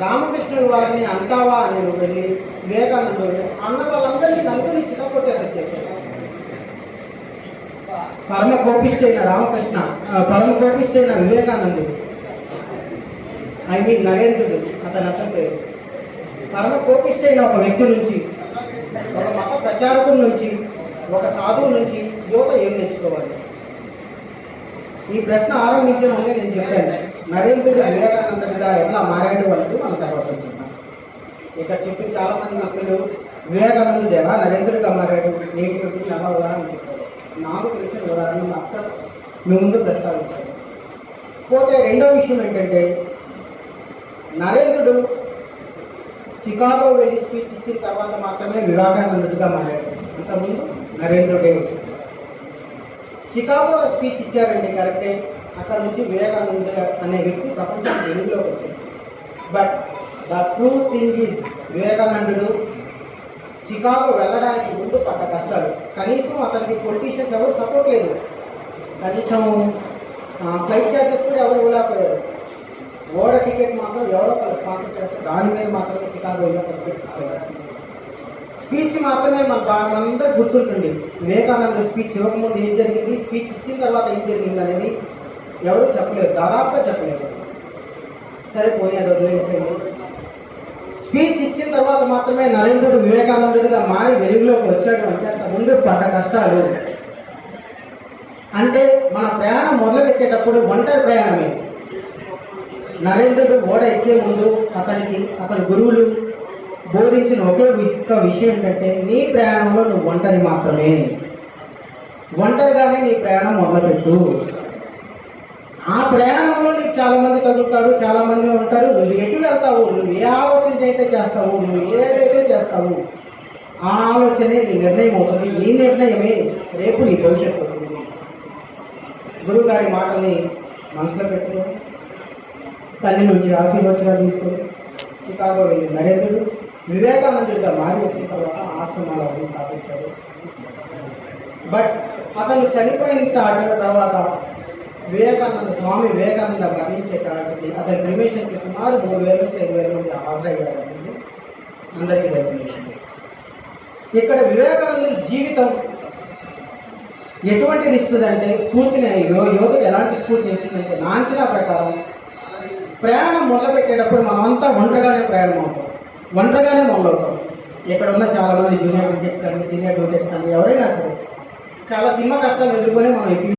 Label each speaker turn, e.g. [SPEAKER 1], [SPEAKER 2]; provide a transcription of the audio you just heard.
[SPEAKER 1] రామకృష్ణుడు వారిని అంటావా అని వెళ్ళి వివేకానందుడు అన్న వాళ్ళందరినీ నలుగురిని చిన్నకొట్టేసి వచ్చేసాడు పరమ కోపిష్టైన రామకృష్ణ పరమ కోపిష్టైన వివేకానందుడు. ఐ మీన్ నరేంద్రుడు అతని అసలు పేరు. పరమ కోపిష్టైన ఒక వ్యక్తి నుంచి ఒక మత ప్రచారకుడి నుంచి ఒక సాధువు నుంచి యువత ఏం నేర్చుకోవాలి? ఈ ప్రశ్న ఆరంభించడం నేను చెప్పాను. నరేంద్రుడు వివేకానందుడిగా ఎలా మారాడు అనేది మన తర్వాత చెప్తాం. ఇక్కడ చెప్పిన చాలా మంది భక్తులు వివేకానందుడు ఎలా నరేంద్రుడిగా మారాడు ఏంటి వ్యక్తులు ఎలా ఉదాహరణ చెప్పారు. నాకు తెలిసిన ఉదాహరణ మాత్రం మీ ముందు ప్రస్తావించారు. పోతే రెండో విషయం ఏంటంటే నరేంద్రుడు చికాగో వెళ్ళి స్పీచ్ ఇచ్చిన తర్వాత మాత్రమే వివేకానందుడిగా మారాడు. అంతకుముందు నరేంద్రుడే. చికాగో స్పీచ్ ఇచ్చారండి కరెక్టే. అక్కడ నుంచి వివేకానంద అనే వ్యక్తి ప్రపంచం వెలుగులోకి వచ్చింది but the true thing is వివేకానందుడు చికాగో వెళ్ళడానికి ముందు పడ్డ కష్టాలు. కనీసం అతనికి పొలిటీషియన్స్ ఎవరు సపోర్ట్ లేదు. కనీసం ఫ్లైట్ చార్జెస్ కూడా ఎవరు ఇవ్వలేకపోయారు. ఓడ టికెట్ మాత్రం ఎవరో ఒకరు స్పాన్సర్ చేస్తారు. దాని మీద మాత్రమే చికాగో వెళ్ళి స్పీచ్ మాత్రమే మన బా- మనందరూ గుర్తుంటుంది. వివేకానంద స్పీచ్ ఇవ్వకముందు ఏం జరిగింది? స్పీచ్ ఇచ్చిన తర్వాత ఏం జరిగింది అనేది ఎవరు చెప్పలేరు దాదాపుగా చెప్పలేరు. సరే పోనీ వదిలేసేయండి. స్పీచ్ ఇచ్చిన తర్వాత మాత్రమే నరేంద్రుడు వివేకానందుడిగా మారి వెలుగులోకి వచ్చాడు అంటే అంత ముందు పడ్డ కష్టాలు. అంటే మన ప్రయాణం మొదలు పెట్టేటప్పుడు ఒంటరి ప్రయాణమే. నరేంద్రుడు ఓడ ఎక్కే ముందు అతనికి అతని గురువులు బోధించిన ఒకే ఒక్క విషయం ఏంటంటే నీ ప్రయాణంలో నువ్వు ఒంటరి మాత్రమే. ఒంటరిగానే నీ ప్రయాణం మొదలుపెట్టు. ఆ ప్రయాణంలో నీకు చాలా మంది తగులుతారు చాలా మంది ఉంటారు. నువ్వు ఎటు వెళ్తావు నువ్వు ఏ ఆలోచన అయితే చేస్తావు నువ్వు ఏదైతే చేస్తావు ఆ ఆలోచనే నీ నిర్ణయం అవుతుంది. నీ నిర్ణయమే రేపు నీ భవిష్యత్తు అవుతుంది. గురువు గారి మాటల్ని మనసులో పెట్టుకో. తల్లి నుంచి ఆశీర్వచనాలు తీసుకొని చికాగో వెళ్ళి నరేంద్రుడు వివేకానందుడిగా మారి వచ్చిన తర్వాత ఆశ్రమాలను స్థాపించాడు. బట్ అతను చనిపోయిన తర్వాత వివేకానంద స్వామి వివేకానంద మరణించే కాడికి అతని క్రిమేషన్కి సుమారు మూడు వేల నుంచి ఐదు వేల మంది హాజరయ్యారు అందరికీ తెలిసిన విషయం. ఇక్కడ వివేకానంద జీవితం ఎటువంటిది ఇస్తుందంటే స్ఫూర్తిని యో- యువతకు ఎలాంటి స్ఫూర్తిని ఇస్తుందంటే నా అంచనా ప్రకారం ప్రయాణం మొదలుపెట్టేటప్పుడు మనమంతా ఒంటరిగానే ప్రయాణం అవుతాం. ఒంటరిగానే మొదలవుతాం ఇక్కడ ఉన్న చాలా మంది జూనియర్ క్రికెట్స్ కానీ సీనియర్ క్రికెట్స్ కానీ ఎవరైనా సరే చాలా సినిమా కష్టాలు ఎదుర్కొని మనం ఎక్కి